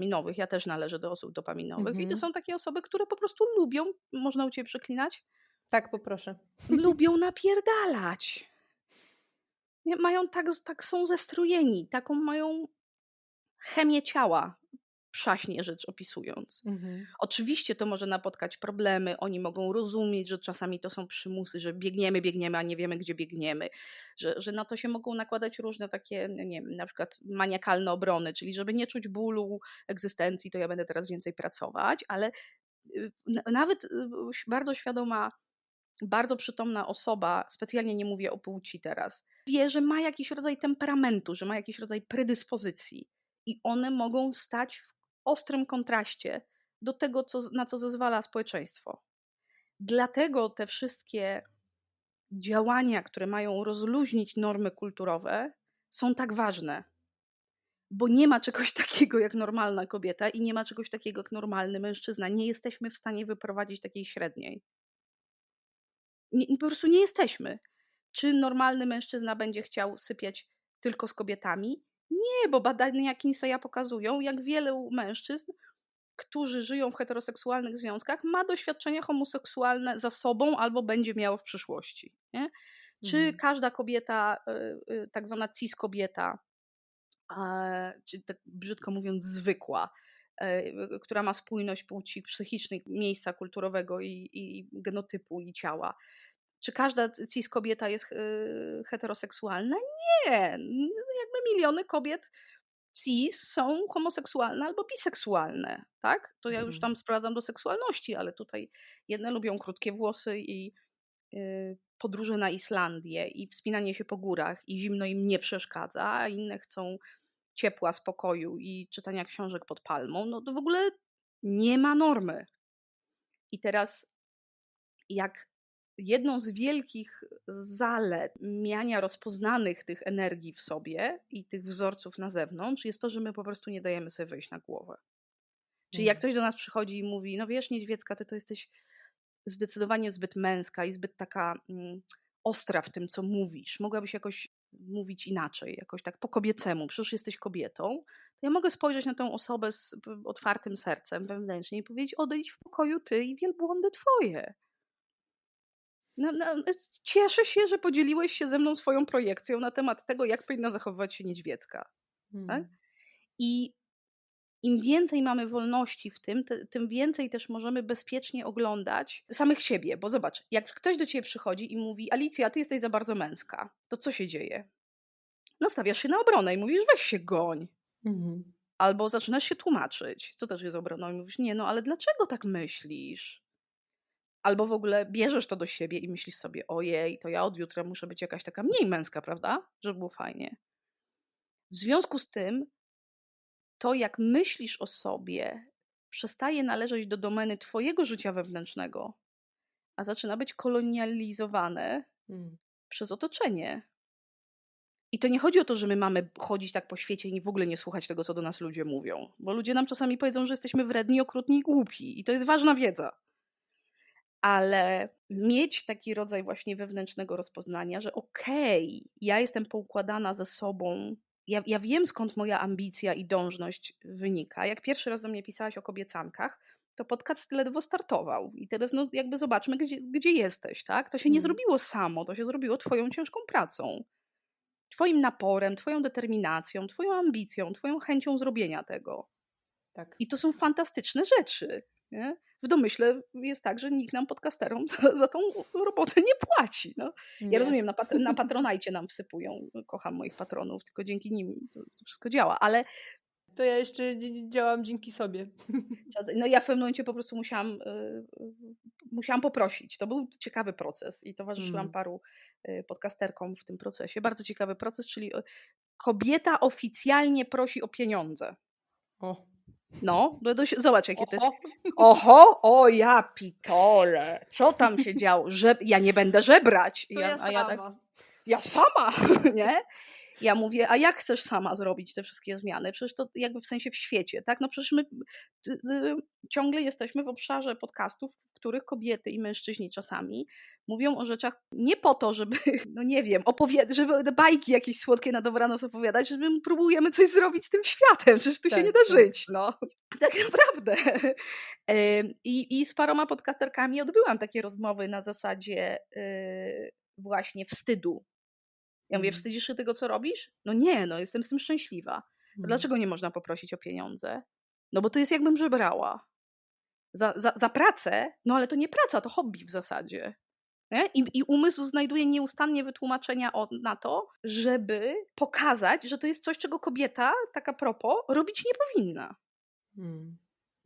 dopaminowych. Ja też należę do osób dopaminowych. I to Mhm. są takie osoby, które po prostu lubią, można u ciebie przeklinać, Tak, poproszę. lubią napierdalać. Mają tak, tak są zestrojeni, taką mają chemię ciała, przaśnie rzecz opisując. Mhm. Oczywiście to może napotkać problemy, oni mogą rozumieć, że czasami to są przymusy, że biegniemy, biegniemy, a nie wiemy, gdzie biegniemy, że, że na to się mogą nakładać różne takie, no nie wiem, na przykład maniakalne obrony, czyli żeby nie czuć bólu egzystencji, to ja będę teraz więcej pracować, ale y, na- nawet y, bardzo świadoma, bardzo przytomna osoba, specjalnie nie mówię o płci teraz, wie, że ma jakiś rodzaj temperamentu, że ma jakiś rodzaj predyspozycji i one mogą stać w ostrym kontraście do tego, co, na co zezwala społeczeństwo. Dlatego te wszystkie działania, które mają rozluźnić normy kulturowe, są tak ważne. Bo nie ma czegoś takiego jak normalna kobieta i nie ma czegoś takiego jak normalny mężczyzna. Nie jesteśmy w stanie wyprowadzić takiej średniej. Nie, po prostu nie jesteśmy. Czy normalny mężczyzna będzie chciał sypiać tylko z kobietami? Nie, bo badania Kinseya pokazują, jak wielu mężczyzn, którzy żyją w heteroseksualnych związkach, ma doświadczenia homoseksualne za sobą albo będzie miało w przyszłości. Nie? Czy Mhm. każda kobieta, y, y, tak zwana cis kobieta, czy tak brzydko mówiąc zwykła, e, y, która ma spójność płci psychicznej, miejsca kulturowego i, i genotypu i ciała, czy każda cis kobieta jest y, heteroseksualna? Nie. Jakby miliony kobiet cis są homoseksualne albo biseksualne, tak? To ja już Mhm. tam sprowadzam do seksualności, ale tutaj jedne lubią krótkie włosy i y, podróże na Islandię i wspinanie się po górach i zimno im nie przeszkadza, a inne chcą ciepła, spokoju i czytania książek pod palmą. No to w ogóle nie ma normy. I teraz jak jedną z wielkich zalet miania rozpoznanych tych energii w sobie i tych wzorców na zewnątrz jest to, że my po prostu nie dajemy sobie wejść na głowę. Czyli jak Mhm. ktoś do nas przychodzi i mówi, no wiesz, niedźwiecka, ty to jesteś zdecydowanie zbyt męska i zbyt taka mm, ostra w tym, co mówisz. Mogłabyś jakoś mówić inaczej, jakoś tak po kobiecemu, przecież jesteś kobietą. To ja mogę spojrzeć na tę osobę z otwartym sercem wewnętrznie i powiedzieć, odejdź w pokoju ty i wielbłądy twoje. No, no, cieszę się, że podzieliłeś się ze mną swoją projekcją na temat tego, jak powinna zachowywać się niedźwiecka. Tak? Mhm. I im więcej mamy wolności w tym, te- tym więcej też możemy bezpiecznie oglądać samych siebie. Bo zobacz, jak ktoś do ciebie przychodzi i mówi: Alicja, ty jesteś za bardzo męska, to co się dzieje? Nastawiasz się na obronę i mówisz: weź się goń. Mhm. Albo zaczynasz się tłumaczyć, co też jest obroną, i mówisz: Nie, no ale dlaczego tak myślisz? Albo w ogóle bierzesz to do siebie i myślisz sobie: Ojej, to ja od jutra muszę być jakaś taka mniej męska, prawda? Żeby było fajnie. W związku z tym, to jak myślisz o sobie, przestaje należeć do domeny Twojego życia wewnętrznego, a zaczyna być kolonializowane Mhm. przez otoczenie. I to nie chodzi o to, że my mamy chodzić tak po świecie i w ogóle nie słuchać tego, co do nas ludzie mówią, bo ludzie nam czasami powiedzą, że jesteśmy wredni, okrutni i głupi, i to jest ważna wiedza. Ale mieć taki rodzaj właśnie wewnętrznego rozpoznania, że okej, ja jestem poukładana ze sobą, ja, ja wiem skąd moja ambicja i dążność wynika. Jak pierwszy raz do mnie pisałaś o kobiecankach, to podcast ledwo startował. I teraz no, jakby zobaczmy, gdzie, gdzie jesteś, tak? To się nie Mhm. zrobiło samo, to się zrobiło twoją ciężką pracą. Twoim naporem, twoją determinacją, twoją ambicją, twoją chęcią zrobienia tego. Tak. I to są fantastyczne rzeczy. Nie? W domyśle jest tak, że nikt nam podcasterom za, za tą robotę nie płaci. No. Ja Nie. rozumiem, na, pat- na Patronajcie nam wsypują, kocham moich patronów, tylko dzięki nim to, wszystko działa, ale To ja jeszcze dzi- działam dzięki sobie. no ja w pewnym momencie po prostu musiałam, y, y, musiałam poprosić. To był ciekawy proces i towarzyszyłam Mm. paru y, podcasterkom w tym procesie. Bardzo ciekawy proces, czyli kobieta oficjalnie prosi o pieniądze. O. No, no się, zobacz jakie to jest Oho. Oho, o ja pitole, co tam się działo? Że, ja nie będę żebrać. To ja, a ja tak, ja sama, nie? Ja mówię, a jak chcesz sama zrobić te wszystkie zmiany? Przecież to jakby w sensie w świecie, tak? No przecież my ciągle jesteśmy w obszarze podcastów, w których kobiety i mężczyźni czasami mówią o rzeczach nie po to, żeby, no nie wiem, opowiadać, żeby bajki jakieś słodkie na dobranoc opowiadać, żeby próbujemy coś zrobić z tym światem, przecież tu tak, się nie da tak. żyć, no. Tak naprawdę. I, I z paroma podcasterkami odbyłam takie rozmowy na zasadzie y, właśnie wstydu. Ja mówię, mhm. wstydzisz się tego, co robisz? No nie, no jestem z tym szczęśliwa. Mhm. Dlaczego nie można poprosić o pieniądze? No bo to jest jakbym żebrała. Za, za, za pracę, no ale to nie praca, to hobby w zasadzie. I, I, umysł znajduje nieustannie wytłumaczenia o, na to, żeby pokazać, że to jest coś, czego kobieta, taka propos, robić nie powinna. Hmm.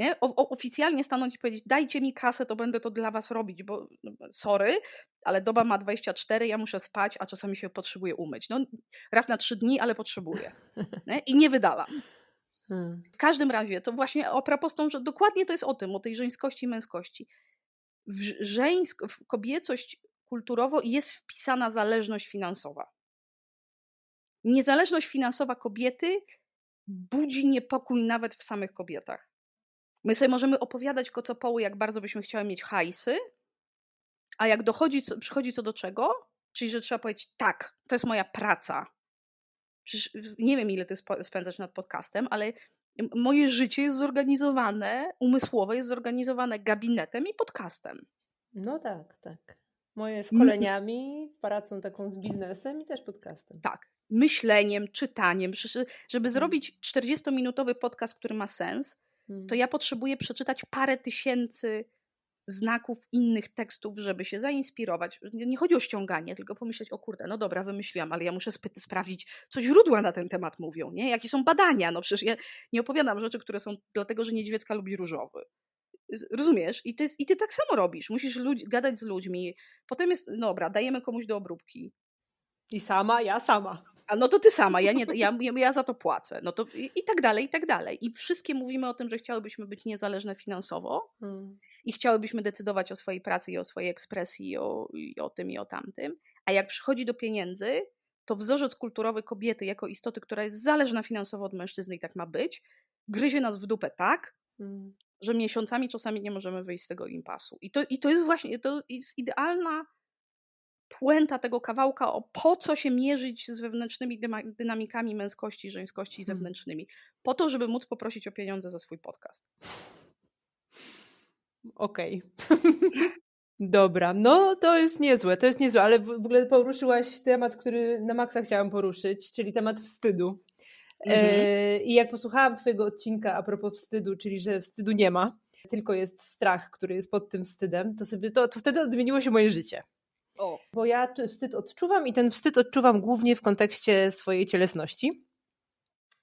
Nie? O, oficjalnie stanąć i powiedzieć, dajcie mi kasę, to będę to dla was robić, bo no, sorry, ale doba ma 24, ja muszę spać, a czasami się potrzebuję umyć. No, raz na trzy dni, ale potrzebuję. Nie? I nie wydalam. Hmm. W każdym razie, to właśnie o propos że dokładnie to jest o tym, o tej żeńskości i męskości. W, żeńsk, w kobiecość kulturowo jest wpisana zależność finansowa. Niezależność finansowa kobiety budzi niepokój nawet w samych kobietach. My sobie możemy opowiadać kocopoły, jak bardzo byśmy chciały mieć hajsy, a jak dochodzi, przychodzi co do czego, czyli że trzeba powiedzieć, tak, to jest moja praca. Przecież nie wiem, ile ty spędzasz nad podcastem, ale moje życie jest zorganizowane, umysłowe jest zorganizowane gabinetem i podcastem. No tak, tak. Moje szkoleniami, pracą taką z biznesem i też podcastem. Tak. Myśleniem, czytaniem. Żeby mm. zrobić 40-minutowy podcast, który ma sens, to mm. ja potrzebuję przeczytać parę tysięcy znaków innych tekstów, żeby się zainspirować. Nie chodzi o ściąganie, tylko pomyśleć, o kurde, no dobra, wymyśliłam, ale ja muszę sprawdzić, co źródła na ten temat mówią, nie? Jakie są badania? No przecież ja nie opowiadam rzeczy, które są dlatego, że niedźwiecka lubi różowy. Rozumiesz? I ty, I ty tak samo robisz. Musisz ludzi, gadać z ludźmi. Potem jest, dobra, dajemy komuś do obróbki. I sama, ja sama. A no to ty sama, ja, nie, ja, ja za to płacę. No to i, i, tak dalej, i tak dalej. I wszystkie mówimy o tym, że chciałybyśmy być niezależne finansowo hmm. i chciałybyśmy decydować o swojej pracy i o swojej ekspresji, i o, i o tym, i o tamtym. A jak przychodzi do pieniędzy, to wzorzec kulturowy kobiety jako istoty, która jest zależna finansowo od mężczyzny i tak ma być, gryzie nas w dupę tak, hmm. że miesiącami czasami nie możemy wyjść z tego impasu. I to, i to jest właśnie, to jest idealna puenta tego kawałka o po co się mierzyć z wewnętrznymi dynamikami męskości, żeńskości i hmm. zewnętrznymi. Po to, żeby móc poprosić o pieniądze za swój podcast. Okej. Okay. Dobra, no to jest niezłe, to jest niezłe, ale w ogóle poruszyłaś temat, który na maksa chciałam poruszyć, czyli temat wstydu. Mhm. E, I jak posłuchałam Twojego odcinka a propos wstydu, czyli że wstydu nie ma, tylko jest strach, który jest pod tym wstydem, to sobie to, to wtedy odmieniło się moje życie. O. Bo ja wstyd odczuwam i ten wstyd odczuwam głównie w kontekście swojej cielesności.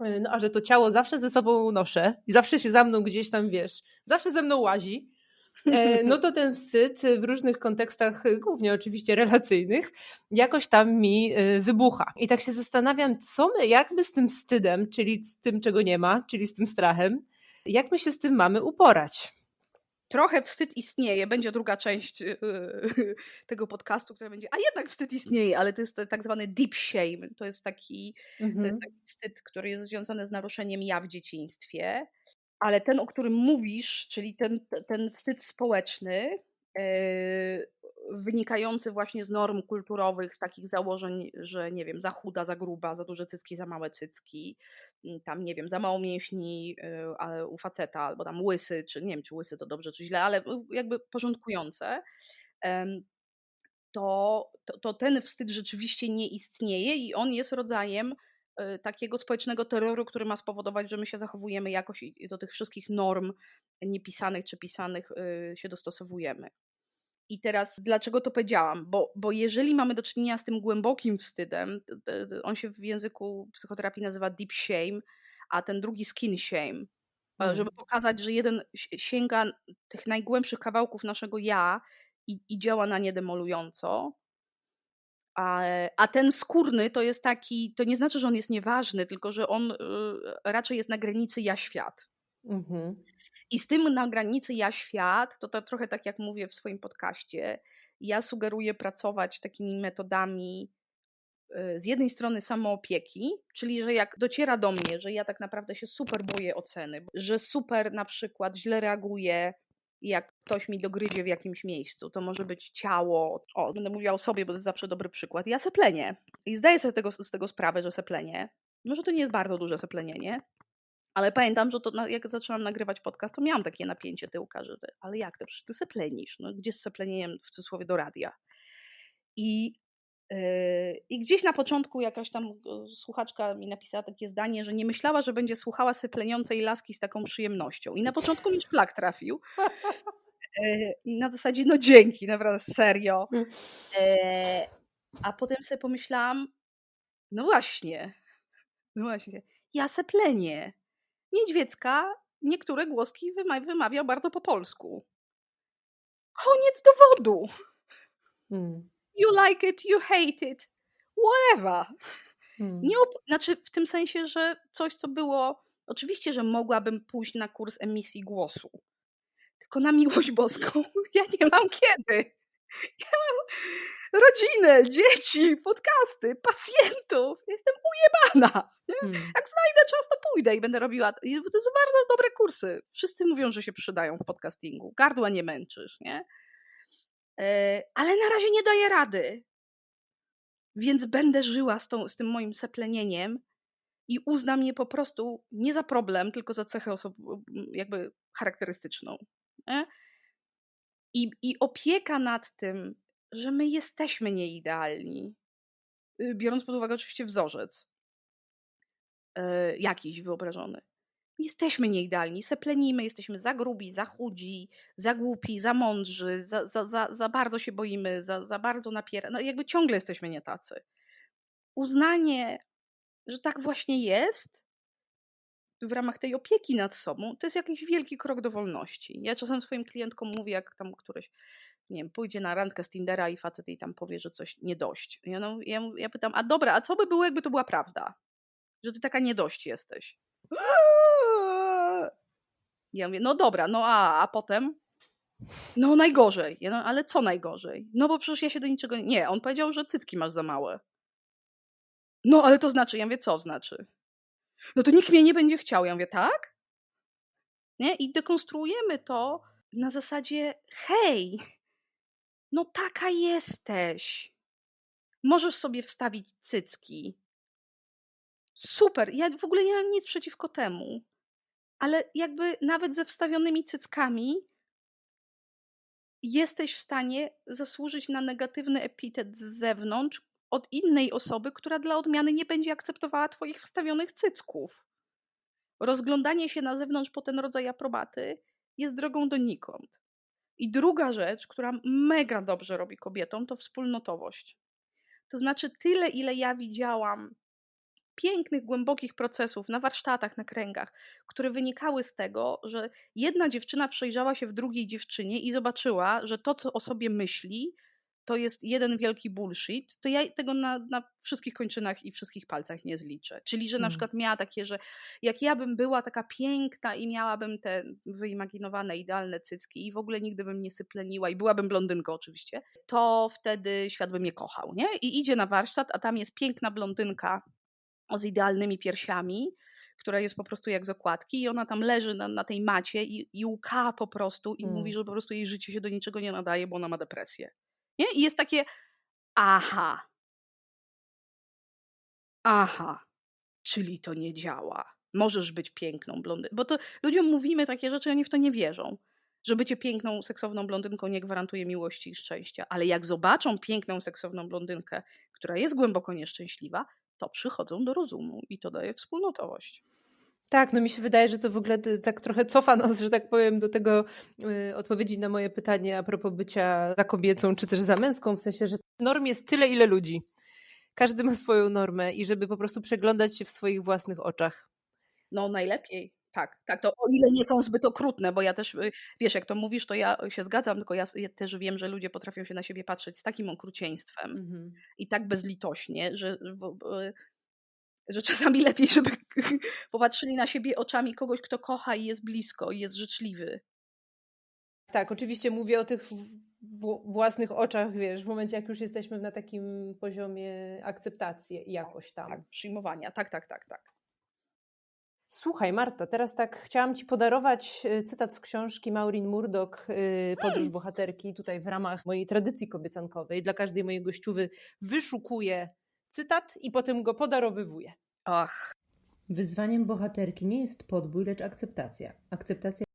E, no a że to ciało zawsze ze sobą noszę i zawsze się za mną gdzieś tam, wiesz, zawsze ze mną łazi, e, no to ten wstyd w różnych kontekstach, głównie oczywiście relacyjnych, jakoś tam mi e, wybucha. I tak się zastanawiam, co my, jakby z tym wstydem, czyli z tym, czego nie ma, czyli z tym strachem, jak my się z tym mamy uporać trochę wstyd istnieje. Będzie druga część yy, tego podcastu, która będzie, a jednak wstyd istnieje, ale to jest tak zwany deep shame. To jest taki, mhm. to jest taki wstyd, który jest związany z naruszeniem ja w dzieciństwie. Ale ten, o którym mówisz, czyli ten, ten wstyd społeczny, yy, wynikający właśnie z norm kulturowych, z takich założeń, że nie wiem, za chuda, za gruba, za duże cycki, za małe cycki, tam nie wiem, za mało mięśni y, u faceta, albo tam łysy, czy nie wiem, czy łysy to dobrze, czy źle, ale jakby porządkujące, to, to, to ten wstyd rzeczywiście nie istnieje i on jest rodzajem y, takiego społecznego terroru, który ma spowodować, że my się zachowujemy jakoś i do tych wszystkich norm niepisanych czy pisanych y, się dostosowujemy. I teraz dlaczego to powiedziałam? Bo, bo jeżeli mamy do czynienia z tym głębokim wstydem, on się w języku psychoterapii nazywa deep shame, a ten drugi skin shame, mm. żeby pokazać, że jeden sięga tych najgłębszych kawałków naszego ja i, i działa na nie demolująco. A, a ten skórny to jest taki, to nie znaczy, że on jest nieważny, tylko że on y, raczej jest na granicy ja-świat. Mhm. I z tym na granicy ja świat, to, to trochę tak jak mówię w swoim podcaście, ja sugeruję pracować takimi metodami y, z jednej strony samoopieki, czyli że jak dociera do mnie, że ja tak naprawdę się super boję oceny, że super na przykład źle reaguję, jak ktoś mi dogryzie w jakimś miejscu, to może być ciało, o, będę mówiła o sobie, bo to jest zawsze dobry przykład, ja seplenię. I zdaję sobie tego, z tego sprawę, że seplenię, może to nie jest bardzo duże seplenienie, ale pamiętam, że to jak zaczęłam nagrywać podcast, to miałam takie napięcie tyłka, że ale jak to, przecież ty seplenisz, no gdzie z seplenieniem w cudzysłowie do radia. I, yy, I gdzieś na początku jakaś tam słuchaczka mi napisała takie zdanie, że nie myślała, że będzie słuchała sepleniącej laski z taką przyjemnością. I na początku mi szlak trafił. Yy, na zasadzie, no dzięki, naprawdę serio. A potem sobie pomyślałam, no właśnie, no właśnie, ja seplenię Niedźwiecka niektóre głoski wymawia bardzo po polsku. Koniec dowodu. Hmm. You like it, you hate it, whatever. Hmm. Nie znaczy w tym sensie, że coś, co było. Oczywiście, że mogłabym pójść na kurs emisji głosu. Tylko na miłość boską ja nie mam kiedy. Ja mam rodzinę, dzieci, podcasty, pacjentów. Jestem ujebana. Hmm. Jak znajdę czas, to pójdę i będę robiła. To są bardzo dobre kursy. Wszyscy mówią, że się przydają w podcastingu. Gardła nie męczysz, nie? E, ale na razie nie daję rady. Więc będę żyła z, tą, z tym moim seplenieniem i uznam je po prostu nie za problem, tylko za cechę osob- jakby charakterystyczną. Nie? I, I opieka nad tym, że my jesteśmy nieidealni, y, biorąc pod uwagę oczywiście wzorzec yy, jakiś wyobrażony. Jesteśmy nieidealni, seplenimy, jesteśmy za grubi, za chudzi, za głupi, za mądrzy, za, za, za, za bardzo się boimy, za, za bardzo napiera. No jakby ciągle jesteśmy nie tacy. Uznanie, że tak właśnie jest, w ramach tej opieki nad sobą, to jest jakiś wielki krok do wolności. Ja czasem swoim klientkom mówię, jak tam któreś nie wiem, pójdzie na randkę z Tindera i facet jej tam powie, że coś nie dość. Ja, no, ja, ja pytam, a dobra, a co by było, jakby to była prawda? Że ty taka nie dość jesteś. Ja mówię, no dobra, no a, a potem? No najgorzej. Ja, no, ale co najgorzej? No bo przecież ja się do niczego... Nie, on powiedział, że cycki masz za małe. No ale to znaczy, ja mówię, co znaczy? No to nikt mnie nie będzie chciał. Ja mówię, tak? Nie? I dekonstruujemy to na zasadzie, hej, no taka jesteś. Możesz sobie wstawić cycki. Super, ja w ogóle nie mam nic przeciwko temu. Ale jakby nawet ze wstawionymi cyckami jesteś w stanie zasłużyć na negatywny epitet z zewnątrz od innej osoby, która dla odmiany nie będzie akceptowała Twoich wstawionych cycków. Rozglądanie się na zewnątrz po ten rodzaj aprobaty jest drogą donikąd. I druga rzecz, która mega dobrze robi kobietom, to wspólnotowość. To znaczy, tyle, ile ja widziałam pięknych, głębokich procesów na warsztatach, na kręgach, które wynikały z tego, że jedna dziewczyna przejrzała się w drugiej dziewczynie i zobaczyła, że to, co o sobie myśli, to jest jeden wielki bullshit, to ja tego na, na wszystkich kończynach i wszystkich palcach nie zliczę. Czyli, że na mm. przykład miała takie, że jak ja bym była taka piękna i miałabym te wyimaginowane, idealne cycki i w ogóle nigdy bym nie sypleniła i byłabym blondynką oczywiście, to wtedy świat by mnie kochał, nie? I idzie na warsztat, a tam jest piękna blondynka z idealnymi piersiami, która jest po prostu jak z okładki i ona tam leży na, na tej macie i, i łka po prostu i mm. mówi, że po prostu jej życie się do niczego nie nadaje, bo ona ma depresję. Nie? I jest takie, aha, aha, czyli to nie działa. Możesz być piękną blondynką. Bo to ludziom mówimy takie rzeczy, oni w to nie wierzą. Że bycie piękną, seksowną blondynką nie gwarantuje miłości i szczęścia. Ale jak zobaczą piękną, seksowną blondynkę, która jest głęboko nieszczęśliwa, to przychodzą do rozumu i to daje wspólnotowość. Tak, no mi się wydaje, że to w ogóle tak trochę cofa nas, że tak powiem, do tego y, odpowiedzi na moje pytanie a propos bycia za kobiecą, czy też za męską, w sensie, że norm jest tyle, ile ludzi. Każdy ma swoją normę i żeby po prostu przeglądać się w swoich własnych oczach. No najlepiej. Tak, tak, to o ile nie są zbyt okrutne, bo ja też, y, wiesz, jak to mówisz, to ja się zgadzam, tylko ja, ja też wiem, że ludzie potrafią się na siebie patrzeć z takim okrucieństwem mm -hmm. i tak bezlitośnie, że że czasami lepiej, żeby popatrzyli na siebie oczami kogoś, kto kocha i jest blisko i jest życzliwy. Tak, oczywiście mówię o tych własnych oczach, wiesz, w momencie jak już jesteśmy na takim poziomie akceptacji jakoś tam. Tak, przyjmowania. Tak, tak, tak, tak. Słuchaj, Marta, teraz tak chciałam Ci podarować e, cytat z książki Maureen Murdoch, e, Podróż bohaterki, tutaj w ramach mojej tradycji kobiecankowej. Dla każdej mojej gościuwy wyszukuję cytat i potem go podarowywuję. Ach, Wyzwaniem bohaterki nie jest podbój, lecz akceptacja. Akceptacja